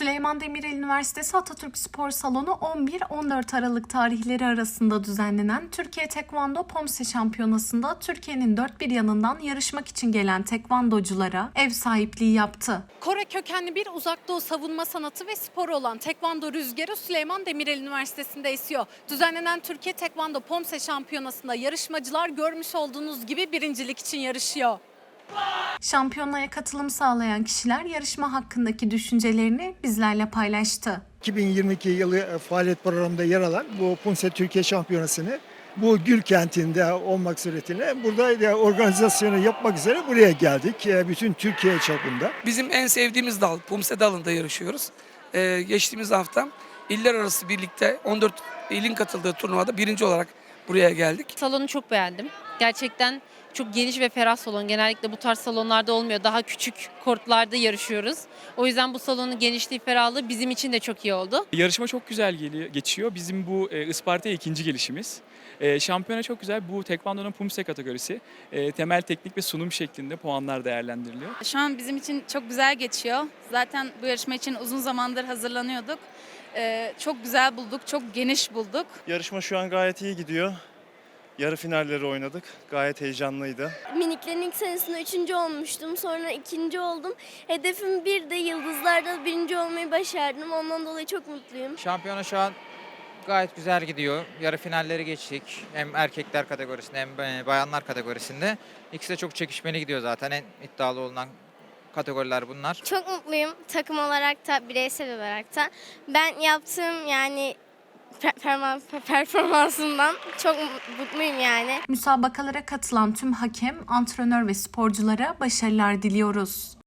Süleyman Demirel Üniversitesi Atatürk Spor Salonu 11-14 Aralık tarihleri arasında düzenlenen Türkiye Tekvando Pomse Şampiyonası'nda Türkiye'nin dört bir yanından yarışmak için gelen tekvandoculara ev sahipliği yaptı. Kore kökenli bir uzak doğu savunma sanatı ve sporu olan tekvando rüzgarı Süleyman Demirel Üniversitesi'nde esiyor. Düzenlenen Türkiye Tekvando Pomse Şampiyonası'nda yarışmacılar görmüş olduğunuz gibi birincilik için yarışıyor. Şampiyonaya katılım sağlayan kişiler yarışma hakkındaki düşüncelerini bizlerle paylaştı. 2022 yılı e, faaliyet programında yer alan bu Punse Türkiye Şampiyonası'nı bu Gül kentinde olmak suretiyle burada da organizasyonu yapmak üzere buraya geldik. E, Bütün Türkiye çapında. Bizim en sevdiğimiz dal Pumse dalında yarışıyoruz. Ee, geçtiğimiz hafta iller arası birlikte 14 ilin katıldığı turnuvada birinci olarak buraya geldik. Salonu çok beğendim. Gerçekten çok geniş ve ferah salon. Genellikle bu tarz salonlarda olmuyor. Daha küçük kortlarda yarışıyoruz. O yüzden bu salonun genişliği, ferahlığı bizim için de çok iyi oldu. Yarışma çok güzel geliyor, geçiyor. Bizim bu e, Isparta'ya ikinci gelişimiz. E, şampiyona çok güzel. Bu Tekvando'nun Pumse kategorisi. E, temel teknik ve sunum şeklinde puanlar değerlendiriliyor. Şu an bizim için çok güzel geçiyor. Zaten bu yarışma için uzun zamandır hazırlanıyorduk. Ee, çok güzel bulduk, çok geniş bulduk. Yarışma şu an gayet iyi gidiyor. Yarı finalleri oynadık. Gayet heyecanlıydı. Miniklerin ilk senesinde üçüncü olmuştum. Sonra ikinci oldum. Hedefim bir de yıldızlarda birinci olmayı başardım. Ondan dolayı çok mutluyum. Şampiyona şu an gayet güzel gidiyor. Yarı finalleri geçtik. Hem erkekler kategorisinde hem e, bayanlar kategorisinde. İkisi de çok çekişmeli gidiyor zaten. En iddialı olunan kategoriler bunlar. Çok mutluyum takım olarak da bireysel olarak da. Ben yaptığım yani performans, performansımdan çok mutluyum yani. Müsabakalara katılan tüm hakem, antrenör ve sporculara başarılar diliyoruz.